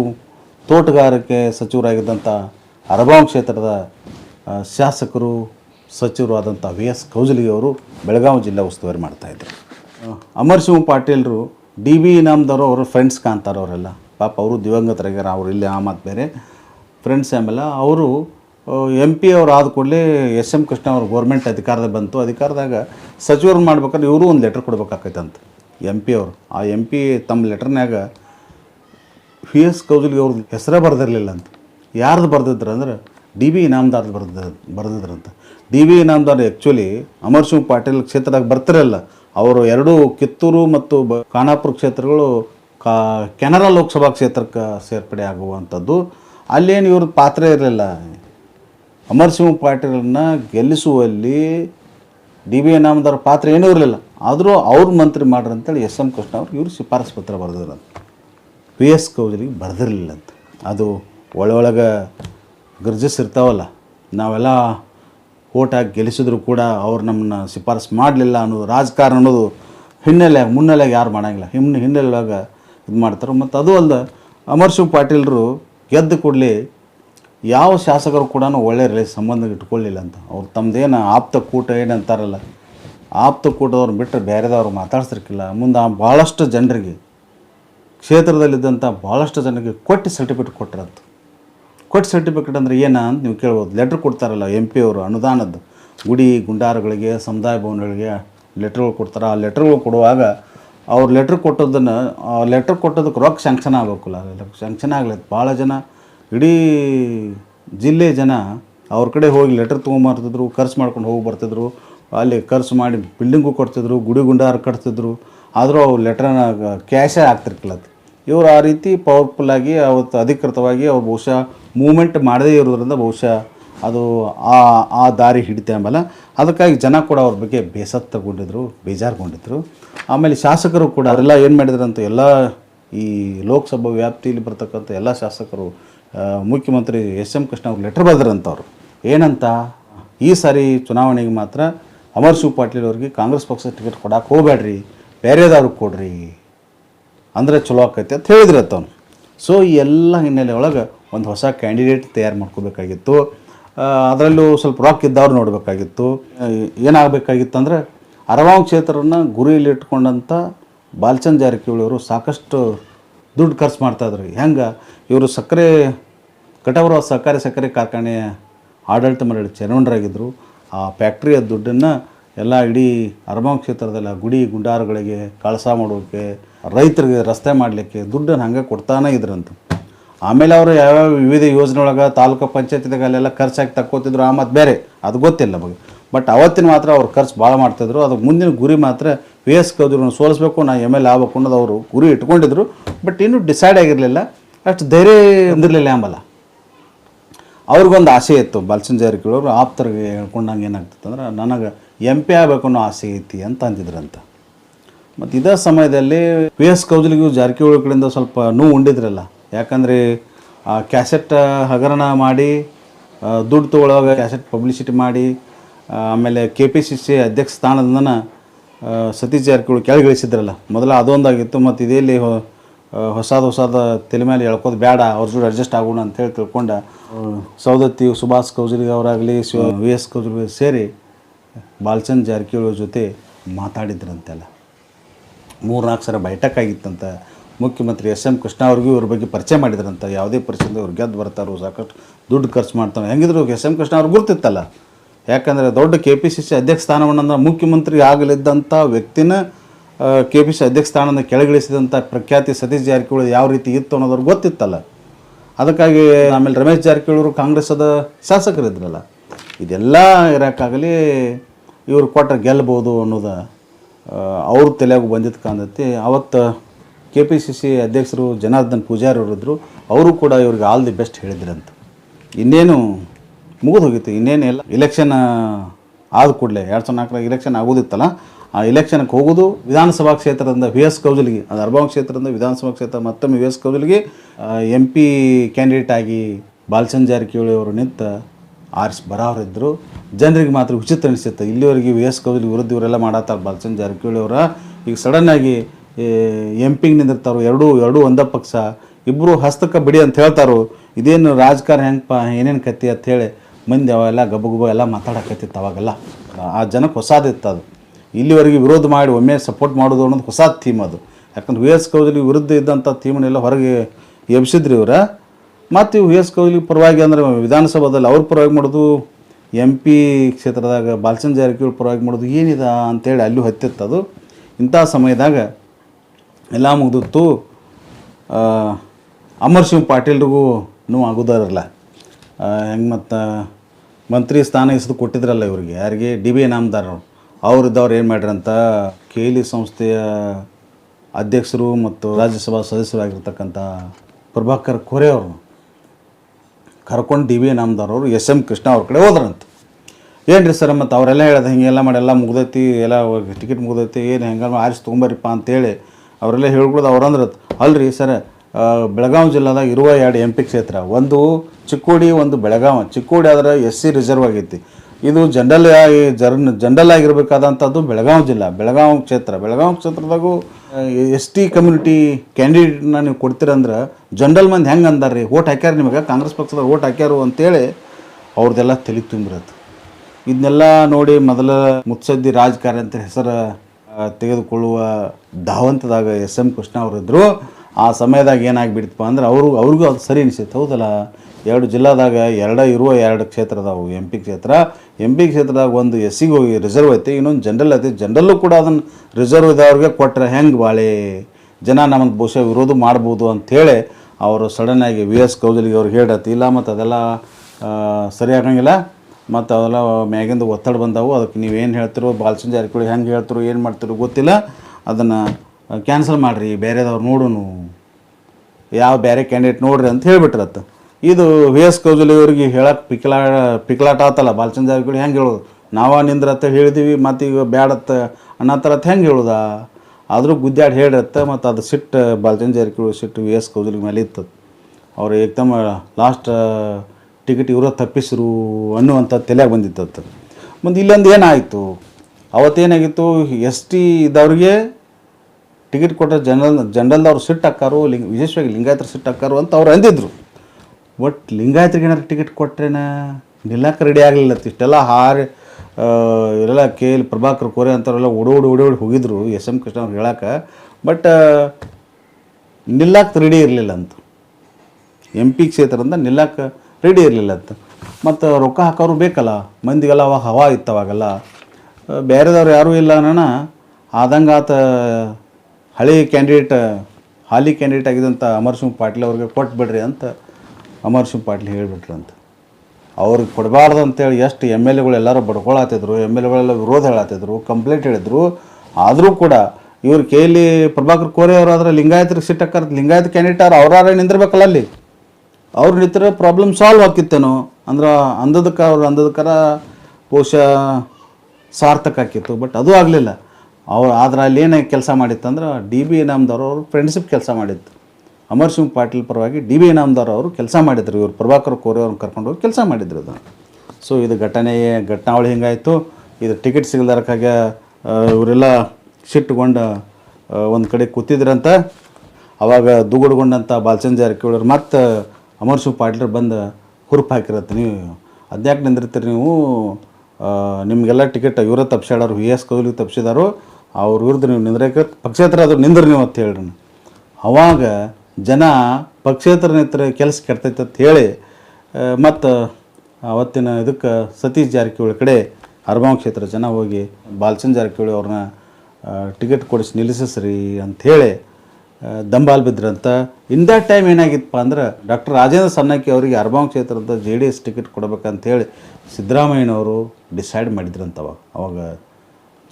ತೋಟಗಾರಿಕೆ ಸಚಿವರಾಗಿದ್ದಂಥ ಅರಬಾಂ ಕ್ಷೇತ್ರದ ಶಾಸಕರು, ಸಚಿವರು ಆದಂಥ ವಿ ಎಸ್ ಕೌಜಲಿಗೆ ಅವರು ಬೆಳಗಾವಿ ಜಿಲ್ಲಾ ಉಸ್ತುವಾರಿ ಮಾಡ್ತಾಯಿದ್ರು ಅಮರ್ ಸಿಂಹ ಪಾಟೀಲ್ರು ಡಿ ಬಿ ಇನಾಮ್ದವರು ಅವರು ಫ್ರೆಂಡ್ಸ್ ಕಾಣ್ತಾರೆ ಅವರೆಲ್ಲ. ಪಾಪ ಅವರು ದಿವಂಗತರಾಗ್ಯಾರ, ಅವರು ಇಲ್ಲಿ ಆ ಮಾತು ಬೇರೆ. ಫ್ರೆಂಡ್ಸ್ ಆಮೇಲೆ ಅವರು ಎಂ ಪಿ ಅವ್ರು ಆದ ಕೂಡಲೇ ಎಸ್ ಎಂ ಕೃಷ್ಣ ಅವರು ಗೌರ್ಮೆಂಟ್ ಅಧಿಕಾರದ ಬಂತು. ಅಧಿಕಾರದಾಗ ಸಚಿವರು ಮಾಡ್ಬೇಕಾದ್ರೆ ಇವರು ಒಂದು ಲೆಟ್ರ್ ಕೊಡ್ಬೇಕಾಕೈತಂತ. ಎಂ ಪಿ ಅವರು. ಆ ಎಂ ಪಿ ತಮ್ಮ ಲೆಟ್ರ್ನಾಗ ಪಿ ಎಸ್ ಕೌಜಲ್ಗಿ ಅವ್ರದ್ದು ಹೆಸರೇ ಬರೆದಿರಲಿಲ್ಲ ಅಂತ ಯಾರ್ದು ಬರೆದಿದ್ರು ಅಂದ್ರೆ ಡಿ ಬಿ ಇನಾಮ್ದಾರ್ದು ಬರ್ದ ಬರೆದಿದ್ರಂತ. D B Inamdar actually Amar Singh Patil ಕ್ಷೇತ್ರದಾಗ ಬರ್ತಿರಲ್ಲ ಅವರು ಎರಡು ಕಿತ್ತೂರು ಮತ್ತು ಬ, ಖಾನಾಪುರ ಕ್ಷೇತ್ರಗಳು ಕಾ, ಕೆನರಾ ಲೋಕಸಭಾ ಕ್ಷೇತ್ರಕ್ಕೆ ಸೇರ್ಪಡೆ ಆಗುವಂಥದ್ದು. ಅಲ್ಲೇನು ಇವ್ರದ್ದು ಪಾತ್ರ ಇರಲಿಲ್ಲ. ಅಮರ್ ಪಾಟೀಲನ್ನು ಗೆಲ್ಲಿಸುವಲ್ಲಿ ಡಿ ಬಿ ನಾಮದವ್ರ ಪಾತ್ರ ಏನೂ ಇರಲಿಲ್ಲ. ಆದರೂ ಅವ್ರ ಮಂತ್ರಿ ಮಾಡ್ರಿ ಅಂತೇಳಿ ಎಸ್ ಎಂ ಕೃಷ್ಣ ಅವ್ರು ಇವರು ಶಿಫಾರಸು ಪತ್ರ ಬರೆದಿರಂತ ಪಿ ಎಸ್ ಕೌಜಲಿಗೆ ಬರೆದಿರಲಿಲ್ಲ ಅಂತ. ಅದು ಒಳೊಳಗೆ ಗರ್ಜಿಸಿರ್ತಾವಲ್ಲ ನಾವೆಲ್ಲ ಓಟ್ ಹಾಕಿ ಗೆಲ್ಲಿಸಿದ್ರು ಕೂಡ ಅವ್ರು ನಮ್ಮನ್ನ ಶಿಫಾರಸು ಮಾಡಲಿಲ್ಲ ಅನ್ನೋದು ರಾಜಕಾರಣ ಅನ್ನೋದು ಹಿನ್ನೆಲೆ ಮುನ್ನೆಲೆಗೆ ಯಾರು ಮಾಡಂಗಿಲ್ಲ. ಹಿನ್ನೆಲೆ ಹಿನ್ನೆಲೆಯಾಗ ಇದು ಮಾಡ್ತಾರೆ. ಮತ್ತು ಅದು ಅಲ್ಲದೆ ಅಮರ್ ಶಿವ್ ಪಾಟೀಲರು ಗೆದ್ದು ಕೂಡಲೇ ಯಾವ ಶಾಸಕರು ಕೂಡ ಒಳ್ಳೆ ರಿಲೇ ಸಂಬಂಧ ಇಟ್ಕೊಳ್ಳಿಲ್ಲ ಅಂತ. ಅವ್ರು ತಮ್ಮದೇನು ಆಪ್ತ ಕೂಟ ಏನಂತಾರಲ್ಲ ಆಪ್ತ ಕೂಟದವ್ರು ಬಿಟ್ಟರೆ ಬೇರೆದವ್ರು ಮಾತಾಡ್ಸಿರ್ಕಿಲ್ಲ ಮುಂದೆ ಆ ಭಾಳಷ್ಟು ಜನರಿಗೆ ಕ್ಷೇತ್ರದಲ್ಲಿದ್ದಂಥ ಭಾಳಷ್ಟು ಜನರಿಗೆ ಕೊಟ್ಟು ಸರ್ಟಿಫಿಕೇಟ್ ಕೊಟ್ಟರಂತ ಕೊಟ್ಟು ಸರ್ಟಿಫಿಕೇಟ್ ಅಂದರೆ ಏನ ಅಂತ ನೀವು ಕೇಳ್ಬೋದು. ಲೆಟ್ರ್ ಕೊಡ್ತಾರಲ್ಲ ಎಂ ಪಿ ಅವರು ಅನುದಾನದ್ದು. ಗುಡಿ ಗುಂಡಾರಗಳಿಗೆ, ಸಮುದಾಯ ಭವನಗಳಿಗೆ ಲೆಟ್ರ್ಗಳು ಕೊಡ್ತಾರೆ. ಆ ಲೆಟ್ರ್ಗಳು ಕೊಡುವಾಗ ಅವ್ರು ಲೆಟ್ರ್ ಆ ಲೆಟ್ರ್ ಕೊಟ್ಟದಕ್ಕೆ ರೊಕ್ಕ ಶಾಂಕ್ಷನ್ ಆಗಬೇಕಲ್ಲ. ಶಾಂಕ್ಷನ್ ಆಗ್ಲತ್ತು ಭಾಳ ಜನ ಇಡೀ ಜಿಲ್ಲೆ ಜನ ಅವ್ರ ಕಡೆ ಹೋಗಿ ಲೆಟರ್ ತೊಗೊಂಬರ್ತಿದ್ರು, ಖರ್ಚು ಮಾಡ್ಕೊಂಡು ಹೋಗಿ ಬರ್ತಿದ್ರು. ಅಲ್ಲಿ ಖರ್ಚು ಮಾಡಿ ಬಿಲ್ಡಿಂಗು ಕೊಡ್ತಿದ್ರು, ಗುಡಿ ಗುಂಡಾರ ಕಟ್ತಿದ್ರು. ಆದರೂ ಅವ್ರು ಲೆಟ್ರನ್ನ ಕ್ಯಾಶೇ ಆಗ್ತಿರ್ಕಿಲ್ಲ. ಇವರು ಆ ರೀತಿ ಪವರ್ಫುಲ್ಲಾಗಿ ಅವತ್ತು ಅಧಿಕೃತವಾಗಿ ಅವ್ರು ಬಹುಶಃ ಮೂಮೆಂಟ್ ಮಾಡದೇ ಇರೋದ್ರಿಂದ ಬಹುಶಃ ಅದು ಆ ಆ ದಾರಿ ಹಿಡಿತೆ ಆಮೇಲೆ ಅದಕ್ಕಾಗಿ ಜನ ಕೂಡ ಅವ್ರ ಬಗ್ಗೆ ಬೇಸತ್ತು ತಗೊಂಡಿದ್ರು, ಬೇಜಾರುಗೊಂಡಿದ್ರು. ಆಮೇಲೆ ಶಾಸಕರು ಕೂಡ ಅವರೆಲ್ಲ ಏನು ಮಾಡಿದ್ರು ಅಂತ ಎಲ್ಲ ಈ ಲೋಕಸಭಾ ವ್ಯಾಪ್ತಿಯಲ್ಲಿ ಬರ್ತಕ್ಕಂಥ ಎಲ್ಲ ಶಾಸಕರು ಮುಖ್ಯಮಂತ್ರಿ ಎಸ್ ಎಂ ಕೃಷ್ಣ ಅವ್ರು ಲೆಟ್ರ್ ಬರೆದ್ರಂಥವ್ರು ಏನಂತ? ಈ ಸಾರಿ ಚುನಾವಣೆಗೆ ಮಾತ್ರ ಅಮರ್ ಶಿವ್ ಪಾಟೀಲ್ ಅವ್ರಿಗೆ ಕಾಂಗ್ರೆಸ್ ಪಕ್ಷದ ಟಿಕೆಟ್ ಕೊಡಕ್ಕೆ ಹೋಗ್ಬೇಡ್ರಿ ಬೇರೆದವ್ರಿಗೆ ಕೊಡ್ರಿ. ಅಂದರೆ ಚಲೋ ಆಕೈತೆ ಅಂತ ಹೇಳಿದ್ರತ್ತ ಅವನು ಸೊ ಈ ಎಲ್ಲ ಹಿನ್ನೆಲೆ ಒಳಗೆ ಒಂದು ಹೊಸ ಕ್ಯಾಂಡಿಡೇಟ್ ತಯಾರು ಮಾಡ್ಕೋಬೇಕಾಗಿತ್ತು. ಅದರಲ್ಲೂ ಸ್ವಲ್ಪ ರಾಕ್ ಇದ್ದವ್ರು ನೋಡಬೇಕಾಗಿತ್ತು. ಏನಾಗಬೇಕಾಗಿತ್ತು ಅಂದರೆ ಅರವಾಂಗ್ ಕ್ಷೇತ್ರನ ಗುರಿಯಲ್ಲಿ ಇಟ್ಕೊಂಡಂಥ ಬಾಲಚಂದ್ ಜಾರಕಿಹೊಳಿ ಅವರು ಸಾಕಷ್ಟು ದುಡ್ಡು ಖರ್ಚು ಮಾಡ್ತಾಯಿದ್ರು ಹೆಂಗೆ? ಇವರು ಸಕ್ಕರೆ ಕಟವರ ಸಹಕಾರಿ ಸಕ್ಕರೆ ಕಾರ್ಖಾನೆಯ ಆಡಳಿತ ಮಂಡಳಿ ಚೇರ್ಮನ್ರಾಗಿದ್ದರು ಆ ಫ್ಯಾಕ್ಟ್ರಿಯ ದುಡ್ಡನ್ನು ಎಲ್ಲ ಇಡೀ ಅರಮಾವ್ ಕ್ಷೇತ್ರದಲ್ಲ ಗುಡಿ ಗುಂಡಾರುಗಳಿಗೆ ಕಳಸ ಮಾಡೋಕ್ಕೆ ರೈತರಿಗೆ ರಸ್ತೆ ಮಾಡಲಿಕ್ಕೆ ದುಡ್ಡನ್ನು ಹಂಗೆ ಕೊಡ್ತಾನೆ ಇದ್ರಂತ. ಆಮೇಲೆ ಅವರು ಯಾವ್ಯಾವ ವಿವಿಧ ಯೋಜನೆ ಒಳಗೆ ತಾಲೂಕು ಪಂಚಾಯತಿಗಳೆಲ್ಲ ಖರ್ಚಾಗಿ ತಕ್ಕೋತಿದ್ರು, ಆ ಮತ್ತು ಬೇರೆ. ಅದು ಗೊತ್ತಿಲ್ಲ ನಮಗೆ. ಬಟ್ ಅವತ್ತಿನ ಮಾತ್ರ ಅವ್ರು ಖರ್ಚು ಭಾಳ ಮಾಡ್ತಿದ್ರು. ಅದು ಮುಂದಿನ ಗುರಿ ಮಾತ್ರ ವಿ ಎಸ್ ಕೌದ್ರನ್ನ ಸೋಲಿಸ್ಬೇಕು, ನಾ ಎಂ ಎಲ್ ಆಗ್ಬೇಕು ಅನ್ನೋದು ಅವರು ಗುರಿ ಇಟ್ಕೊಂಡಿದ್ರು. ಬಟ್ ಇನ್ನೂ ಡಿಸೈಡ್ ಆಗಿರಲಿಲ್ಲ. ಅಷ್ಟು ಧೈರ್ಯ ಅಂದಿರಲಿಲ್ಲ ಅಂಬಲ್ಲ. ಅವ್ರಿಗೊಂದು ಆಸೆ ಇತ್ತು ಬಲ್ಸನ್ ಜಾರಕಿಹೊಳಿ ಆಪ್ತರಿಗೆ ಹೇಳ್ಕೊಂಡಂಗೆ ಏನಾಗ್ತಿತ್ತು ಅಂದ್ರೆ, ನನಗೆ ಎಂ ಪಿ ಆಗಬೇಕು ಅನ್ನೋ ಆಸೆ ಐತಿ ಅಂತ ಅಂದಿದ್ರಂತ. ಮತ್ತು ಇದೇ ಸಮಯದಲ್ಲಿ ಪಿ ಎಸ್ ಕೌಜಲಿಗೂ ಜಾರಕಿಹೊಳಿ ಕಡೆಯಿಂದ ಸ್ವಲ್ಪ ನೋವು ಉಂಡಿದ್ರಲ್ಲ, ಯಾಕಂದರೆ, ಆ ಕ್ಯಾಸೆಟ್ ಹಗರಣ ಮಾಡಿ ದುಡ್ಡು ತೊಗೊಳೋವಾಗ ಕ್ಯಾಸೆಟ್ ಪಬ್ಲಿಸಿಟಿ ಮಾಡಿ ಆಮೇಲೆ ಕೆ ಪಿ ಸಿ ಸಿ ಅಧ್ಯಕ್ಷ ಸ್ಥಾನದಿಂದ ಸತೀಶ್ ಜಾರಕಿಹೊಳಿ ಕೆಳಗಿಳಿಸಿದ್ರಲ್ಲ, ಮೊದಲ ಅದೊಂದಾಗಿತ್ತು ಮತ್ತು ಇದೇಲಿ ಹೊಸಾದ ಹೊಸಾದ ತಲೆ ಮೇಲೆ ಹೇಳ್ಕೋದು ಬೇಡ ಅವ್ರ ಜೋಡಿ ಅಡ್ಜಸ್ಟ್ ಆಗೋಣ ಅಂತೇಳಿ ತಿಳ್ಕೊಂಡ ಸೌದತ್ತಿ ಸುಭಾಷ್ ಕೌಜರಿ ಅವರಾಗಲಿ ಶಿವ ವಿ ಎಸ್ ಕೌಜರಿ ಸೇರಿ ಬಾಲಚಂದ್ ಜಾರಕಿಹೊಳಿ ಅವ್ರ ಜೊತೆ ಮಾತಾಡಿದ್ರಂತೆಲ್ಲ. ಮೂರ್ನಾಲ್ಕು ಸಲ ಬೈಠಕ್ ಆಗಿತ್ತಂತ ಮುಖ್ಯಮಂತ್ರಿ ಎಸ್ ಎಂ ಕೃಷ್ಣ ಅವ್ರಿಗೂ ಇವ್ರ ಬಗ್ಗೆ ಪರಿಚಯ ಮಾಡಿದ್ರಂತ. ಯಾವುದೇ ಪರಿಚಯದಿಂದ ಇವ್ರು ಗೆದ್ದು ಬರ್ತಾರೋ ಸಾಕಷ್ಟು ದುಡ್ಡು ಖರ್ಚು ಮಾಡ್ತಾರೆ. ಹೆಂಗಿದ್ರು ಎಸ್ ಎಂ ಕೃಷ್ಣ ಅವ್ರಿಗೆ ಗುರ್ತಿತ್ತಲ್ಲ. ಯಾಕಂದರೆ ದೊಡ್ಡ ಕೆ ಪಿ ಸಿ ಸಿ ಅಧ್ಯಕ್ಷ ಸ್ಥಾನವನ್ನು ಮುಖ್ಯಮಂತ್ರಿ ಆಗಲಿದ್ದಂಥ ವ್ಯಕ್ತಿನ ಕೆ ಪಿ ಸಿ ಅಧ್ಯಕ್ಷ ಸ್ಥಾನದ ಕೆಳಗಿಳಿಸಿದಂಥ ಪ್ರಖ್ಯಾತಿ ಸತೀಶ್ ಜಾರಕಿಹೊಳಿ ಯಾವ ರೀತಿ ಇತ್ತು ಅನ್ನೋದವ್ರಿಗೆ ಗೊತ್ತಿತ್ತಲ್ಲ. ಅದಕ್ಕಾಗಿ ಆಮೇಲೆ ರಮೇಶ್ ಜಾರಕಿಹೊಳಿ ಕಾಂಗ್ರೆಸ್ಸದ ಶಾಸಕರಿದ್ರಲ್ಲ. ಇದೆಲ್ಲ ಇರೋಕ್ಕಾಗಲಿ ಇವರು ಕೊಟ್ಟರೆ ಗೆಲ್ಲಬಹುದು ಅನ್ನೋದು ಅವ್ರ ತಲೆಯಾಗ ಬಂದಿದ್ದು ಕಾಂದತಿ. ಅವತ್ತು ಕೆ ಪಿ ಸಿ ಸಿ ಅಧ್ಯಕ್ಷರು ಜನಾರ್ದನ್ ಪೂಜಾರಿ ಅವರಿದ್ದರು ಅವರು ಕೂಡ ಇವ್ರಿಗೆ ಆಲ್ ದಿ ಬೆಸ್ಟ್ ಹೇಳಿದ್ರಂತ. ಇನ್ನೇನು ಮುಗಿದು ಹೋಗಿತ್ತು. ಇನ್ನೇನು ಎಲ್ಲ ಇಲೆಕ್ಷನ್ ಆದ ಕೂಡಲೇ ಎರಡು ಸಾವಿರದ ನಾಲ್ಕರಾಗ ಇಲೆಕ್ಷನ್ ಆಗೋದಿತ್ತಲ್ಲ, ಆ ಇಲೆಕ್ಷನ್ಗೆ ಹೋಗೋದು ವಿಧಾನಸಭಾ ಕ್ಷೇತ್ರದಿಂದ ವಿ ಎಸ್ ಕೌಜಲ್ಗಿ, ಅದು ಅರ್ಬಾವ್ ಕ್ಷೇತ್ರದಿಂದ ವಿಧಾನಸಭಾ ಕ್ಷೇತ್ರ ಮತ್ತೊಮ್ಮೆ V S Kaujalgi M P candidate ಆಗಿ ಬಾಲಚಂದ್ ಜಾರಕಿಹೊಳಿ ಅವರು ನಿಂತ ಆರಿಸಿ ಬರೋರಿದ್ದರು ಜನರಿಗೆ ಮಾತ್ರ ಉಚಿತ ಅನಿಸುತ್ತೆ. ಇಲ್ಲಿವರೆಗೆ ವಿ ಎಸ್ ಕೌಜಲ್ ವಿರುದ್ಧ ಇವರೆಲ್ಲ ಮಾಡತ್ತಾರೆ ಬಾಲಚಂದ್ರ ಜಾರಕಿಹೊಳಿ ಅವರ. ಈಗ ಸಡನ್ನಾಗಿ ಎಂ ಪಿಗೆ ನಿಂದಿರ್ತಾರೋ ಎರಡೂ ಎರಡೂ ಒಂದ ಪಕ್ಷ ಇಬ್ಬರು ಹಸ್ತಕ್ಕೆ ಬಿಡಿ ಅಂತ ಹೇಳ್ತಾರೋ, ಇದೇನು ರಾಜಕಾರಣ ಹೆಂಗಪ್ಪ ಏನೇನು ಕತ್ತಿ ಅಂತ ಹೇಳಿ ಮಂದಿ ಅವೆಲ್ಲ ಗಬ್ಬ ಎಲ್ಲ ಮಾತಾಡಕತ್ತಿತ್ತು ಅವಾಗೆಲ್ಲ. ಆ ಜನಕ್ಕೆ ಹೊಸದಿತ್ತು ಅದು. ಇಲ್ಲಿವರೆಗೆ ವಿರೋಧ ಮಾಡಿ ಒಮ್ಮೆ ಸಪೋರ್ಟ್ ಮಾಡೋದು ಅನ್ನೋದು ಹೊಸ ಥೀಮ್ ಅದು. ಯಾಕಂದ್ರೆ ವಿ ಎಸ್ ಕೌದಲಿ ವಿರುದ್ಧ ಇದ್ದಂಥ ಥೀಮನ್ನೆಲ್ಲ ಹೊರಗೆ ಎಬ್ಸಿದ್ರು ಇವರ. ಮತ್ತು ವಿ ಎಸ್ ಕೌದಲಿ ಪರವಾಗಿ ಅಂದರೆ ವಿಧಾನಸಭಾದಲ್ಲಿ ಅವ್ರ ಪರವಾಗಿ ಮಾಡೋದು ಎಂ ಪಿ ಕ್ಷೇತ್ರದಾಗ ಬಾಲಚಂದ್ರ ಜಾರಕಿಹೊಳಿ ಪರವಾಗಿ ಮಾಡೋದು ಏನಿದೆ ಅಂತೇಳಿ ಅಲ್ಲೂ ಹತ್ತಿತ್ತದು ಇಂಥ ಸಮಯದಾಗ ಎಲ್ಲ ಮುಗಿದಿತ್ತು. ಅಮರ್ ಸಿಂಗ್ ಪಾಟೀಲ್ರಿಗೂ ನೋವು ಆಗೋದಾರಲ್ಲ. ಹೆಂಗೆ ಮತ್ತು ಮಂತ್ರಿ ಸ್ಥಾನ ಇಸ್ದು ಕೊಟ್ಟಿದ್ರಲ್ಲ ಇವ್ರಿಗೆ, ಯಾರಿಗೆ? D B ನಾಮದಾರರು. ಅವ್ರಿದ್ದವ್ರು ಏನು ಮಾಡ್ರಂತ, ಕೇಲಿ ಸಂಸ್ಥೆಯ ಅಧ್ಯಕ್ಷರು ಮತ್ತು ರಾಜ್ಯಸಭಾ ಸದಸ್ಯರಾಗಿರ್ತಕ್ಕಂಥ ಪ್ರಭಾಕರ್ ಖೋರೆ ಅವರು. ಕರ್ಕೊಂಡು ಡಿ ಬಿ ನಾಮದಾರ್ ಅವರು ಎಸ್ ಎಂ ಕೃಷ್ಣ ಅವ್ರ ಕಡೆ ಹೋದ್ರಂತ. ಏನು ರೀ ಸರ್ ಮತ್ತು ಅವರೆಲ್ಲ ಹೇಳಿದೆ ಹಿಂಗೆಲ್ಲ ಮಾಡಿ, ಎಲ್ಲ ಮುಗ್ದೈತಿ, ಎಲ್ಲ ಟಿಕೆಟ್ ಮುಗ್ದೈತಿ, ಏನು ಹೆಂಗೆ ಆರಿಸಿ ತೊಗೊಂಬರ್ರಿಪ್ಪ ಅಂತೇಳಿ ಅವರೆಲ್ಲ ಹೇಳ್ಕೊಡೋದು ಅವ್ರಂದ್ರೆ ಅಲ್ರಿ ಸರ್ ಬೆಳಗಾವಿ ಜಿಲ್ಲಾದಾಗ ಇರುವ ಎರಡು ಎಂ ಪಿ ಕ್ಷೇತ್ರ. ಒಂದು ಚಿಕ್ಕೋಡಿ ಒಂದು ಬೆಳಗಾವಿ ಚಿಕ್ಕೋಡಿ ಆದರೆ ಎಸ್ ಸಿ ರಿಸರ್ವ್ ಆಗೈತಿ. ಇದು ಜನರಲ್ ಆಗಿ ಜರ್ನ್ ಜನರಲ್ ಆಗಿರಬೇಕಾದಂಥದ್ದು ಬೆಳಗಾವಿ ಜಿಲ್ಲಾ ಬೆಳಗಾವಿ ಕ್ಷೇತ್ರ. ಬೆಳಗಾವಿ ಕ್ಷೇತ್ರದಾಗೂ ಎಸ್ ಟಿ ಕಮ್ಯುನಿಟಿ ಕ್ಯಾಂಡಿಡೇಟ್ನ ನೀವು ಕೊಡ್ತೀರಂದ್ರೆ ಜನರಲ್ ಮಂದಿ ಹೆಂಗೆ ಅಂದಾರ್ರಿ? ಓಟ್ ಹಾಕ್ಯಾರ ನಿಮಗೆ? ಕಾಂಗ್ರೆಸ್ ಪಕ್ಷದಾಗ ಓಟ್ ಹಾಕ್ಯಾರು ಅಂತೇಳಿ ಅವ್ರದ್ದೆಲ್ಲ ತಲೆ ತುಂಬಿರತ್ತೆ ಇದನ್ನೆಲ್ಲ ನೋಡಿ ಮೊದಲ ಮುತ್ಸದ್ದಿ ರಾಜಕಾರಣ ಅಂತ ಹೆಸರು ತೆಗೆದುಕೊಳ್ಳುವ ಧಾವಂತದಾಗ ಎಸ್ ಎಂ ಕೃಷ್ಣ ಅವರಿದ್ದರು ಆ ಸಮಯದಾಗ ಏನಾಗಿಬಿಡ್ತಪ್ಪ ಅಂದ್ರೆ ಅವರು ಅವ್ರಿಗೂ ಅದು ಸರಿ ಅನಿಸುತ್ತೆ ಹೌದಲ್ಲ? ಎರಡು ಜಿಲ್ಲಾದಾಗ ಎರಡ ಇರುವ ಎರಡು ಕ್ಷೇತ್ರ ಅದಾವು. ಎಂ ಪಿ ಕ್ಷೇತ್ರ ಎಂ ಪಿ ಕ್ಷೇತ್ರದಾಗ ಒಂದು ಎಸ್ ಸಿಗೆ ಹೋಗಿ ರಿಸರ್ವ್ ಐತಿ, ಇನ್ನೊಂದು ಜನರಲ್ ಐತಿ. ಜನರಲ್ಲೂ ಕೂಡ ಅದನ್ನು ರಿಸರ್ವ್ ಇದ್ದವ್ರಿಗೆ ಕೊಟ್ಟರೆ ಹೆಂಗೆ ಬಾಳೆ? ಜನ ನಮಗೆ ಬಹುಶಃ ವಿರೋಧ ಮಾಡ್ಬೋದು ಅಂಥೇಳಿ ಅವರು ಸಡನ್ನಾಗಿ ವಿ ಎಸ್ ಕೌಜಲಿಗೆ ಅವ್ರಿಗೆ ಹೇಳತ್ತೆ ಇಲ್ಲ, ಮತ್ತು ಅದೆಲ್ಲ ಸರಿ ಆಗಂಗಿಲ್ಲ. ಮತ್ತು ಅವೆಲ್ಲ ಮ್ಯಾಗಿಂದ ಒತ್ತಡ ಬಂದವು. ಅದಕ್ಕೆ ನೀವೇನು ಹೇಳ್ತಿರೋ, ಬಾಲಚಂದ್ರ ಜಾರಕಿಹೊಳಿ ಹೆಂಗೆ ಹೇಳ್ತಿರೋ, ಏನು ಮಾಡ್ತಿರೋ ಗೊತ್ತಿಲ್ಲ. ಅದನ್ನು ಕ್ಯಾನ್ಸಲ್ ಮಾಡಿರಿ, ಬೇರೆದವ್ರು ನೋಡೋನು. ಯಾವ ಬೇರೆ ಕ್ಯಾಂಡಿಡೇಟ್ ನೋಡ್ರಿ ಅಂತ ಹೇಳಿಬಿಟ್ರತ್ತ. ಇದು ವಿ ಎಸ್ ಕೌಜಲಿ ಅವ್ರಿಗೆ ಹೇಳಕ್ಕೆ ಪಿಕ್ಲಾ, ಪಿಕ್ಲಾಟ ಆತಲ್ಲ, ಬಾಲಚಂದ್ರ ಜಾರಕಿಹೊಳಿ ಹೆಂಗೆ ಹೇಳೋದು? ನಾವ ನಿಂದ್ರತ್ತ ಹೇಳಿದೀವಿ, ಮತ್ತು ಈಗ ಬ್ಯಾಡತ್ತ ಅನ್ನತ್ತರತ್ತ ಹೆಂಗೆ ಹೇಳೋದ? ಆದರೂ ಗುದ್ದಾಡಿ ಹೇಳಿರತ್ತ, ಮತ್ತು ಅದು ಸಿಟ್ಟು ಬಾಲಚಂದ್ರ ಜಾರಕಿಹೊಳಿ ಸಿಟ್ಟು ವಿ ಎಸ್ ಕೌಜಲಿ ಮೇಲೆ ಇತ್ತು. ಅವ್ರು ಏಕ್ದಮ್ ಲಾಸ್ಟ್, ಟಿಕೆಟ್ ಇವರ ತಪ್ಪಿಸ್ರು ಅನ್ನುವಂಥ ತಲೆಯಾಗಿ ಬಂದಿತ್ತು ಮುಂದೆ ಇಲ್ಲೊಂದು ಏನಾಯಿತು? ಅವತ್ತೇನಾಗಿತ್ತು? ಎಸ್ ಟಿ ಇದ್ದವ್ರಿಗೆ ಟಿಕೆಟ್ ಕೊಟ್ಟರೆ ಜನರಲ್ ಜನರಲ್ದವ್ರು ಸಿಟ್ಟು ಹಾಕಾರು ಲಿಂಗ್ ವಿಶೇಷವಾಗಿ ಲಿಂಗಾಯತರು ಸಿಟ್ಟು ಹಾಕಾರು ಅಂತ ಅವ್ರು ಅಂದಿದ್ರು. ಬಟ್ ಲಿಂಗಾಯತರಿಗೆ ಏನಾದ್ರು ಟಿಕೆಟ್ ಕೊಟ್ರೇನ? ನಿಲ್ಲಕ್ಕೆ ರೆಡಿ ಆಗಲಿಲ್ಲ ಇಷ್ಟೆಲ್ಲ ಹಾರಿ ಆ, ಇವರೆಲ್ಲ ಕೆ ಎಲ್ ಪ್ರಭಾಕರ್ ಕೋರೆ ಅಂಥವ್ರೆಲ್ಲ ಓಡೋಡಿ ಓಡೋಡಿ ಹೋಗಿದ್ರು. ಎಸ್ ಎಂ ಕೃಷ್ಣ ಅವ್ರು ಹೇಳಕ್ಕೆ. ಬಟ್ ನಿಲ್ಲಕ್ಕೆ ರೆಡಿ ಇರಲಿಲ್ಲ ಅಂತ. ಎಂ ಪಿ ಕ್ಷೇತ್ರದಿಂದ ನಿಲ್ಲಕ್ಕೆ ರೆಡಿ ಇರಲಿಲ್ಲ ಅಂತ. ಮತ್ತು ರೊಕ್ಕ ಹಾಕೋರು ಬೇಕಲ್ಲ? ಮಂದಿಗೆಲ್ಲ ಅವಾಗ ಹವಾ ಇತ್ತು ಅವಾಗೆಲ್ಲ. ಬೇರೆದವ್ರು ಯಾರೂ ಇಲ್ಲ ಅನ್ನೋಣ. ಆದಂಗೆ ಆತ ಹಳೆ ಕ್ಯಾಂಡಿಡೇಟ್ ಹಾಲಿ ಕ್ಯಾಂಡಿಡೇಟ್ ಆಗಿದ್ದಂಥ ಅಮರ್ ಸಿಂಗ್ ಪಾಟೀಲ್ ಅವ್ರಿಗೆ ಕೊಟ್ಬಿಡ್ರಿ ಅಂತ ಅಮರ್ ಸಿಂಗ್ ಪಾಟೀಲ್ ಹೇಳಿಬಿಟ್ರು ಅಂತ ಅವ್ರಿಗೆ ಕೊಡಬಾರ್ದು ಅಂತೇಳಿ ಎಷ್ಟು ಎಂ ಎಲ್ ಎಗಳು ಎಲ್ಲರೂ ಬಡ್ಕೊಳತ್ತಿದ್ರು ಎಂ ಎಲ್ ಎಗಳೆಲ್ಲ ವಿರೋಧ ಹೇಳತ್ತಿದ್ರು ಕಂಪ್ಲೇಂಟ್ ಹೇಳಿದ್ರು. ಆದರೂ ಕೂಡ ಇವ್ರ ಕೇಳಿ ಪ್ರಭಾಕರ್ ಕೋರೆ ಅವರು ಆದ್ರೆ ಲಿಂಗಾಯತರಿಗೆ ಸಿಟ್ಟಕ್ಕಾರ ಲಿಂಗಾಯತ ಕ್ಯಾಂಡಿಡೇಟ್ ಅವ್ರು ಅವ್ರಾರ ನಿಂದಿರ್ಬೇಕಲ್ಲ ಅಲ್ಲಿ? ಅವ್ರು ನಿಂತರೆ ಪ್ರಾಬ್ಲಮ್ ಸಾಲ್ವ್ ಆಕಿತ್ತೇನೋ ಅಂದ್ರೆ ಅಂದದಕ್ಕೆ ಅವ್ರು ಅಂದದಕ್ಕಾರ ಬಹುಶಃ ಸಾರ್ಥಕ ಆಕಿತ್ತು ಬಟ್ ಅದು ಆಗಲಿಲ್ಲ. ಅವ್ರು ಆದ್ರೆ ಅಲ್ಲಿ ಏನು ಕೆಲಸ ಮಾಡಿತ್ತಂದ್ರೆ ಡಿ ಬಿ ಇನಾಮ್ದವ್ರು ಅವರು ಫ್ರೆಂಡ್ಶಿಪ್ ಕೆಲಸ ಮಾಡಿತ್ತು ಅಮರ್ ಸಿಂಗ್ ಪಾಟೀಲ್ ಪರವಾಗಿ ಡಿ ಬಿ ಇನಾಮ್ದವ್ರು ಅವರು ಕೆಲಸ ಮಾಡಿದ್ರು. ಇವರು ಪ್ರಭಾಕರ್ ಕೋರಿ ಅವ್ರನ್ನ ಕರ್ಕೊಂಡು ಹೋಗಿ ಕೆಲಸ ಮಾಡಿದ್ರು ಅದು ಸೊ ಇದು ಘಟನೆ ಘಟನಾವಳಿ ಹಿಂಗಾಯಿತು. ಇದು ಟಿಕೆಟ್ ಸಿಗಲ್ದಾರಕ್ಕಾಗ ಇವರೆಲ್ಲ ಸಿಟ್ಟುಕೊಂಡು ಒಂದು ಕಡೆ ಕೂತಿದ್ರಂತ. ಅವಾಗ ದುಗುಡ್ಗೊಂಡಂಥ ಬಾಲಚಂದ್ರ ಜಾರಕಿಹೊಳಿ ಮತ್ತು ಅಮರ್ ಸಿಂಗ್ ಪಾಟೀಲ್ ಬಂದು ಹುರುಪು ಹಾಕಿರತ್ತೆ. ನೀವು ಅದ್ಯಾಕೆ ನಿಂದಿರ್ತೀರಿ ನೀವು? ನಿಮಗೆಲ್ಲ ಟಿಕೆಟ್ ಇವರೇ ತಪ್ಪಿಸ್ಯಾಡೋರು ವಿ ಎಸ್ ಕೊಹ್ಲಿ ತಪ್ಪಿಸಿದಾರು ಅವ್ರ ವಿರುದ್ಧ ನೀವು ನಿಂದ್ರಕ್ಕೆ ಪಕ್ಷೇತರ ಅದು ನಿಂದ್ರಿ ನೀವು ಅಂತ ಹೇಳ್ರಿ ಅವಾಗ ಜನ ಪಕ್ಷೇತರ ನಿಂತರ ಕೆಲಸ ಕೆಡ್ತೈತೆ ಅಂತ ಹೇಳಿ ಮತ್ತು ಅವತ್ತಿನ ಇದಕ್ಕೆ ಸತೀಶ್ ಜಾರಕಿಹೊಳಿ ಕಡೆ ಅರಬಾಂ ಕ್ಷೇತ್ರ ಜನ ಹೋಗಿ ಬಾಲಚಂದ್ರ ಜಾರಕಿಹೊಳಿ ಅವ್ರನ್ನ ಟಿಕೆಟ್ ಕೊಡಿಸಿ ನಿಲ್ಲಿಸಿಸ್ರಿ ಅಂಥೇಳಿ ದಂಬಾಲ್ ಬಿದ್ರಂತ ಇನ್ ದಟ್ ಟೈಮ್ ಏನಾಗಿತ್ತಪ್ಪ ಅಂದ್ರೆ ಡಾಕ್ಟರ್ ರಾಜೇಂದ್ರ ಸನ್ನಕ್ಕಿ ಅವರಿಗೆ ಅರ್ಬಾಂ ಕ್ಷೇತ್ರದ ಜೆ ಡಿ ಎಸ್ ಟಿಕೆಟ್ ಕೊಡಬೇಕಂಥೇಳಿ ಸಿದ್ದರಾಮಯ್ಯನವರು ಡಿಸೈಡ್ ಮಾಡಿದ್ರಂತ ಅವಾಗ ಅವಾಗ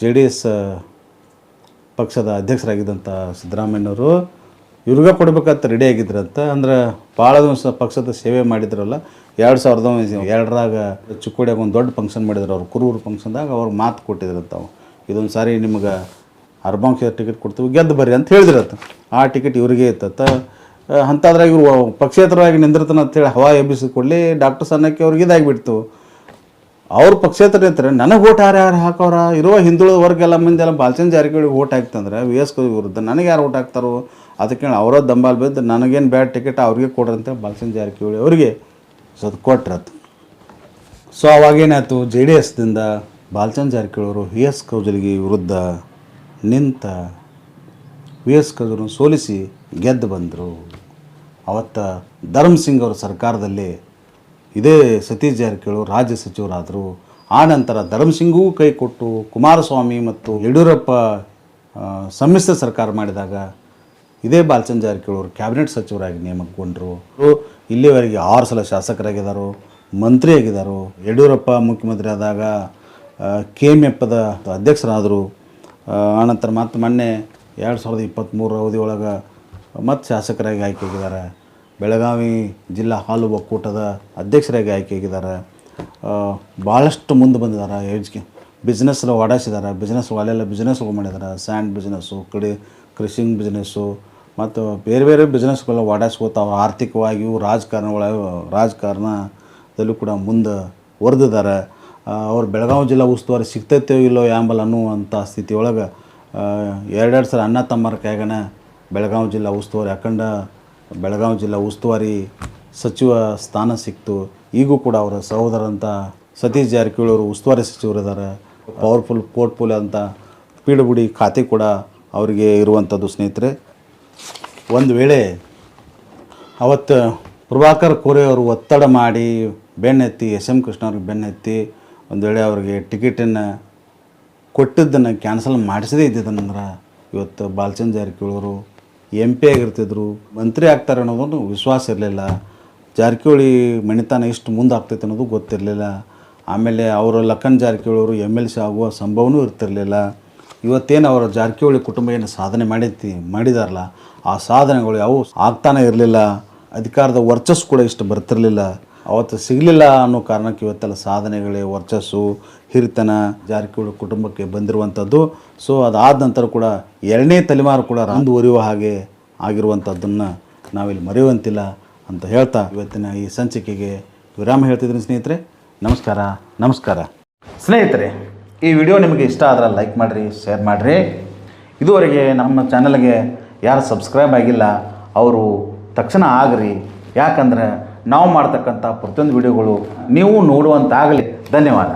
ಜೆ ಡಿ ಎಸ್ ಪಕ್ಷದ ಅಧ್ಯಕ್ಷರಾಗಿದ್ದಂಥ ಸಿದ್ದರಾಮಯ್ಯವರು ಇವ್ರಿಗೆ ಕೊಡ್ಬೇಕಂತ ರೆಡಿ ಆಗಿದ್ರಂತ ಅಂದ್ರೆ ಭಾಳ ದಿವಸ ಪಕ್ಷದ ಸೇವೆ ಮಾಡಿದ್ರಲ್ಲ, ಎರಡು ಸಾವಿರದ ಎರಡರಾಗ ಚಿಕ್ಕೋಡಿಯಾಗ ಒಂದು ದೊಡ್ಡ ಫಂಕ್ಷನ್ ಮಾಡಿದ್ರು ಅವ್ರು, ಕುರೂರು ಫಂಕ್ಷನ್ದಾಗ ಅವ್ರು ಮಾತು ಕೊಟ್ಟಿದ್ರಂತ ಅವು. ಇದೊಂದು ಸಾರಿ ನಿಮ್ಗೆ ಅರ್ಬಾಂಕ್ ಟಿಕೆಟ್ ಕೊಡ್ತೀವಿ, ಗೆದ್ದು ಬರ್ರಿ ಅಂತ ಹೇಳಿದ್ರಂತ ಆ ಟಿಕೆಟ್ ಇವ್ರಿಗೆ ಇತ್ತತ್ತ ಅಂಥದ್ರಾಗ ಇವರು ಪಕ್ಷೇತರವಾಗಿ ನಿಂದಿರ್ತಾನೆ ಅಂತೇಳಿ ಹವಾ ಎಬ್ಬಿಸಿಕೊಳ್ಳಿ ಡಾಕ್ಟರ್ ಸನ್ನಕ್ಕೆ ಅವ್ರಿಗೆ ಇದಾಗಿಬಿಡ್ತು. ಅವ್ರ ಪಕ್ಷೇತರ ಇರ್ತಾರೆ ನನಗೆ ಓಟ್ ಯಾರು ಯಾರು ಹಾಕೋರ? ಇರುವ ಹಿಂದುಳಿದ ವರ್ಗ ಎಲ್ಲ ಮಂದಿ ಎಲ್ಲ ಬಾಲಚಂದ್ರ ಜಾರಕಿಹೊಳಿ ಓಟ್ ಹಾಕ್ತಂದ್ರೆ ವಿ ಎಸ್ ವಿರುದ್ಧ ನನಗೆ ಯಾರು ಓಟ್ ಹಾಕ್ತಾರೋ? ಅದಕ್ಕೆ ಅವರ ದಂಬಾಲ್ ಬಿದ್ದು ನನಗೇನು ಬ್ಯಾಡ್ ಟಿಕೆಟ್ ಅವ್ರಿಗೆ ಕೊಡ್ರಂತ ಬಾಲಚಂದ್ರ ಜಾರಕಿಹೊಳಿ ಅವರಿಗೆ ಸೊ ಅದು. ಕೊಟ್ರತ್ತು ಸೊ ಅವಾಗೇನಾಯ್ತು ಜೆ ಡಿ ಎಸ್ದಿಂದ ಬಾಲ್ಚಂದ್ ಜಾರಕಿಹೊಳಿಯವರು ವಿ ಎಸ್ ಕೌಜಲ್ಗೆ ವಿರುದ್ಧ ನಿಂತ ವಿ ಎಸ್ ಕೌಜಲ್ನ ಸೋಲಿಸಿ ಗೆದ್ದು ಬಂದರು. ಅವತ್ತ ಧರ್ಮ್ ಸಿಂಗ್ ಅವರ ಸರ್ಕಾರದಲ್ಲಿ ಇದೇ ಸತೀಶ್ ಜಾರಕಿಹೊಳಿ, ರಾಜ್ಯ ಸಚಿವರಾದರು. ಆ ನಂತರ ಧರ್ಮಸಿಂಗೂ ಕೈ ಕೊಟ್ಟು ಕುಮಾರಸ್ವಾಮಿ ಮತ್ತು ಯಡಿಯೂರಪ್ಪ ಸಮ್ಮಿಶ್ರ ಸರ್ಕಾರ ಮಾಡಿದಾಗ ಇದೇ ಬಾಲಚಂದ್ರ ಜಾರಕಿಹೊಳಿ ಅವರು ಕ್ಯಾಬಿನೆಟ್ ಸಚಿವರಾಗಿ ನೇಮಕಗೊಂಡರು. ಇಲ್ಲಿವರೆಗೆ ಆರು ಸಲ ಶಾಸಕರಾಗಿದ್ದಾರೋ ಮಂತ್ರಿ ಆಗಿದ್ದಾರೋ ಯಡಿಯೂರಪ್ಪ ಮುಖ್ಯಮಂತ್ರಿ ಆದಾಗ ಕೆ ಎಂ ಎಪ್ಪದ ಅಧ್ಯಕ್ಷರಾದರು ಆನಂತರ ಮತ್ತು ಮೊನ್ನೆ ಎರಡು ಸಾವಿರದ ಇಪ್ಪತ್ತ್ಮೂರು ಅವಧಿಯೊಳಗೆ ಮತ್ತು ಶಾಸಕರಾಗಿ ಆಯ್ಕೆಯಾಗಿದ್ದಾರೆ ಬೆಳಗಾವಿ ಜಿಲ್ಲಾ ಹಾಲು ಒಕ್ಕೂಟದ ಅಧ್ಯಕ್ಷರಾಗಿ ಆಯ್ಕೆಯಾಗಿದ್ದಾರೆ. ಭಾಳಷ್ಟು ಮುಂದೆ ಬಂದಿದ್ದಾರೆ. ಏಜ್ಗೆ ಬಿಸ್ನೆಸ್ ಓಡಾಯಿಸಿದ್ದಾರೆ ಬಿಸ್ನೆಸ್ ಅಲ್ಲೆಲ್ಲ ಬಿಸ್ನೆಸ್ ಮಾಡಿದ್ದಾರೆ. ಸ್ಯಾಂಡ್ ಬಿಸ್ನೆಸ್ಸು ಕಡಿ ಕೃಷಿಂಗ್ ಬಿಸ್ನೆಸ್ಸು ಮತ್ತು ಬೇರೆ ಬೇರೆ ಬಿಸ್ನೆಸ್ಗಳೆಲ್ಲ ಓಡಾಡಿಸ್ಕೋತಾವೆ. ಆರ್ಥಿಕವಾಗಿಯೂ ರಾಜಕಾರಣ ಒಳಗೆ ರಾಜಕಾರಣದಲ್ಲೂ ಕೂಡ ಮುಂದೆ ಒರೆದಿದ್ದಾರೆ ಅವ್ರು ಬೆಳಗಾವಿ ಜಿಲ್ಲಾ ಉಸ್ತುವಾರಿ ಸಿಗ್ತೈತೋ ಇಲ್ಲೋ ಯಾಂಬಲ್ ಅನ್ನುವಂಥ ಸ್ಥಿತಿಯೊಳಗೆ ಎರಡೆರಡು ಸಲ ಅಣ್ಣ ತಮ್ಮರ ಕೈಗನ ಬೆಳಗಾವಿ ಜಿಲ್ಲಾ ಉಸ್ತುವಾರಿ ಅಖಂಡ ಬೆಳಗಾವಿ ಜಿಲ್ಲಾ ಉಸ್ತುವಾರಿ ಸಚಿವ ಸ್ಥಾನ ಸಿಕ್ತು. ಈಗೂ ಕೂಡ ಅವರ ಸಹೋದರಂತ ಸತೀಶ್ ಜಾರಕಿಹೊಳಿ ಅವರು ಉಸ್ತುವಾರಿ ಸಚಿವರಿದ್ದಾರೆ ಪವರ್ಫುಲ್ ಪೋರ್ಟ್ಫೋಲಿಯೋ ಅಂತ ಪೀಡುಗುಡಿ ಖಾತೆ ಕೂಡ ಅವರಿಗೆ ಇರುವಂಥದ್ದು ಸ್ನೇಹಿತರೆ. ಒಂದು ವೇಳೆ ಅವತ್ತು ಪ್ರಭಾಕರ್ ಕೋರೆ ಅವರು ಒತ್ತಡ ಮಾಡಿ ಬೆನ್ನೆತ್ತಿ ಎಸ್ ಎಂ ಕೃಷ್ಣ ಅವ್ರಿಗೆ ಬೆನ್ನೆತ್ತಿ ಒಂದು ವೇಳೆ ಅವರಿಗೆ ಟಿಕೆಟನ್ನು ಕೊಟ್ಟಿದ್ದನ್ನು ಕ್ಯಾನ್ಸಲ್ ಮಾಡಿಸದೇ ಇದ್ದಿದ್ದನಂದ್ರೆ ಇವತ್ತು ಬಾಲಚಂದ್ರ ಜಾರಕಿಹೊಳಿ ಅವರು ಎಂ ಪಿ ಆಗಿರ್ತಿದ್ರು, ಮಂತ್ರಿ ಆಗ್ತಾರೆ ಅನ್ನೋದನ್ನು ವಿಶ್ವಾಸ ಇರಲಿಲ್ಲ. ಜಾರಕಿಹೊಳಿ ಮಣಿತನ ಇಷ್ಟು ಮುಂದೆ ಆಗ್ತೈತೆ ಅನ್ನೋದು ಗೊತ್ತಿರಲಿಲ್ಲ. ಆಮೇಲೆ ಅವರು ಲಖನ್ ಜಾರಕಿಹೊಳಿ ಅವರು ಎಂ ಎಲ್ ಸಿ ಆಗುವ ಸಂಭವನೂ ಇರ್ತಿರಲಿಲ್ಲ. ಇವತ್ತೇನು ಅವರ ಜಾರಕಿಹೊಳಿ ಕುಟುಂಬ ಏನು ಸಾಧನೆ ಮಾಡೈತಿ ಮಾಡಿದಾರಲ್ಲ, ಆ ಸಾಧನೆಗಳು ಯಾವು ಆಗ್ತಾನೆ ಇರಲಿಲ್ಲ. ಅಧಿಕಾರದ ವರ್ಚಸ್ಸು ಕೂಡ ಇಷ್ಟು ಬರ್ತಿರಲಿಲ್ಲ. ಅವತ್ತು ಸಿಗಲಿಲ್ಲ ಅನ್ನೋ ಕಾರಣಕ್ಕೆ ಇವತ್ತೆಲ್ಲ ಸಾಧನೆಗಳೇ, ವರ್ಚಸ್ಸು ಹಿರಿತನ, ಜಾರಕಿಹೊಳಿ ಕುಟುಂಬಕ್ಕೆ ಬಂದಿರುವಂಥದ್ದು. ಸೊ ಅದಾದ ನಂತರ ಕೂಡ ಎರಡನೇ ತಲೆಮಾರು ಕೂಡ ಮುಂದುವರಿಯುವ ಹಾಗೆ ಆಗಿರುವಂಥದ್ದನ್ನು ನಾವಿಲ್ಲಿ ಮರೆಯುವಂತಿಲ್ಲ ಅಂತ ಹೇಳ್ತಾ ಇವತ್ತಿನ ಈ ಸಂಚಿಕೆಗೆ ವಿರಾಮ ಹೇಳ್ತಿದ್ದೀನಿ ಸ್ನೇಹಿತರೆ. ನಮಸ್ಕಾರ ನಮಸ್ಕಾರ. ಸ್ನೇಹಿತರೆ, ಈ ವಿಡಿಯೋ ನಿಮಗೆ ಇಷ್ಟ ಆದ್ರೆ ಲೈಕ್ ಮಾಡಿರಿ, ಶೇರ್ ಮಾಡಿರಿ. ಇದುವರೆಗೆ ನಮ್ಮ ಚಾನಲ್ಗೆ ಯಾರು ಸಬ್ಸ್ಕ್ರೈಬ್ ಆಗಿಲ್ಲ, ಅವರು ತಕ್ಷಣ ಆಗ್ರಿ. ಯಾಕಂದ್ರೆ ನಾವು ಮಾಡ್ತಕ್ಕಂಥ ಪ್ರತಿಯೊಂದು ವಿಡಿಯೋಗಳು ನೀವು ನೋಡುವಂತಾಗಲಿ. ಧನ್ಯವಾದ.